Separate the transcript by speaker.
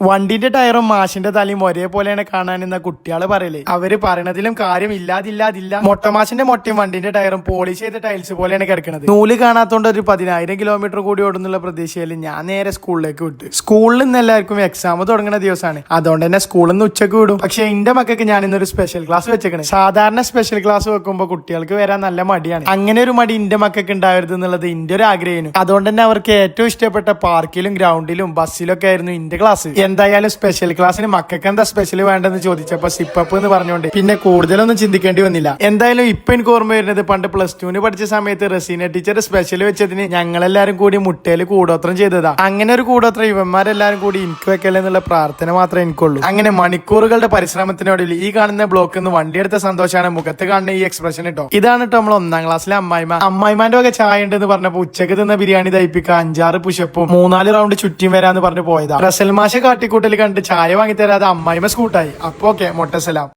Speaker 1: വണ്ടിന്റെ ടയറും മാഷിന്റെ തലയും ഒരേപോലെയാണ് കാണാനെന്ന കുട്ടികൾ പറയലേ. അവർ പറയണതിലും കാര്യം ഇല്ലാതില്ലാതില്ല മൊട്ടമാഷിന്റെ മൊട്ടയും വണ്ടിന്റെ ടയറും പോളിഷ് ചെയ്ത ടൈൽസ് പോലെയാണ് കിടക്കുന്നത് നൂൽ കാണാത്തോണ്ട് ഒരു പതിനായിരം കിലോമീറ്റർ കൂടി ഓടുന്നുള്ള പ്രതീക്ഷയിൽ ഞാൻ നേരെ സ്കൂളിലേക്ക് വിട്ടു. സ്കൂളിൽ നിന്ന് എല്ലാവർക്കും എക്സാം തുടങ്ങുന്ന ദിവസമാണ് അതുകൊണ്ട് തന്നെ സ്കൂളിൽ നിന്ന് ഉച്ചയ്ക്ക് വിടും. പക്ഷെ എന്റെ മക്കൾക്ക് ഞാൻ ഇന്നൊരു സ്പെഷ്യൽ ക്ലാസ് വെച്ചേക്കണേ. സാധാരണ സ്പെഷ്യൽ ക്ലാസ് വെക്കുമ്പോൾ കുട്ടികൾക്ക് വരാൻ നല്ല മടിയാണ്. അങ്ങനെ ഒരു മടി എന്റെ മക്കൾക്ക് ഉണ്ടാവരുത് എന്നുള്ളത് എന്റെ ഒരു ആഗ്രഹമായിരുന്നു അതുകൊണ്ട് തന്നെ അവർക്ക് ഏറ്റവും ഇഷ്ടപ്പെട്ട പാർക്കിലും ഗ്രൗണ്ടിലും ബസ്സിലൊക്കെ ആയിരുന്നു എന്റെ ക്ലാസ് എന്തായാലും സ്പെഷ്യൽ ക്ലാസ്സിന് മക്കൾക്ക് എന്താ സ്പെഷ്യൽ വേണ്ടെന്ന് ചോദിച്ചപ്പോ സിപ്പപ്പ് എന്ന് പറഞ്ഞുകൊണ്ട് പിന്നെ കൂടുതലൊന്നും ചിന്തിക്കേണ്ടി വന്നില്ല. എന്തായാലും ഇപ്പൊ എനിക്ക് ഓർമ്മ വരുന്നത് പണ്ട് പ്ലസ് ടുവിന് പഠിച്ച സമയത്ത് റസീന ടീച്ചർ സ്പെഷ്യൽ വെച്ചതിന് ഞങ്ങളെല്ലാരും കൂടി മുട്ടയിൽ കൂടോത്രം ചെയ്തതാ. അങ്ങനെ ഒരു കൂടോത്രം ഇവന്മാരെല്ലാരും കൂടി എനിക്ക് വെക്കല്ലേ എന്നുള്ള പ്രാർത്ഥന മാത്രമേ എനിക്കുള്ളൂ. അങ്ങനെ മണിക്കൂറുകളുടെ പരിശ്രമത്തിനോടിൽ ഈ കാണുന്ന ബ്ലോക്ക് നിന്ന് വണ്ടിയെടുത്ത സന്തോഷമാണ് മുഖത്ത് കാണുന്ന ഈ എക്സ്പ്രഷൻ കേട്ടോ ഇതാണ് കേട്ടോ നമ്മൾ ഒന്നാം ക്ലാസ്സിലെ അമ്മായിമ അമ്മായിമാന്റെ ഒക്കെ ചായ ഉണ്ടെന്ന് പറഞ്ഞപ്പോ ഉച്ചയ്ക്ക് തിന്ന ബിരിയാണി തയ്പ്പിക്കുക അഞ്ചാറ് പുഷപ്പും മൂന്നാൽ റൗണ്ട് ചുറ്റിയും വരാന്ന് പറഞ്ഞു പോയതാ. റസൽ മാഷ കാട്ടിക്കൂട്ടൽ കണ്ട് ചായ വാങ്ങി തരാതെ അമ്മായിമ സ്കൂട്ടായി. അപ്പൊ ഓക്കെ മൊട്ടസലാം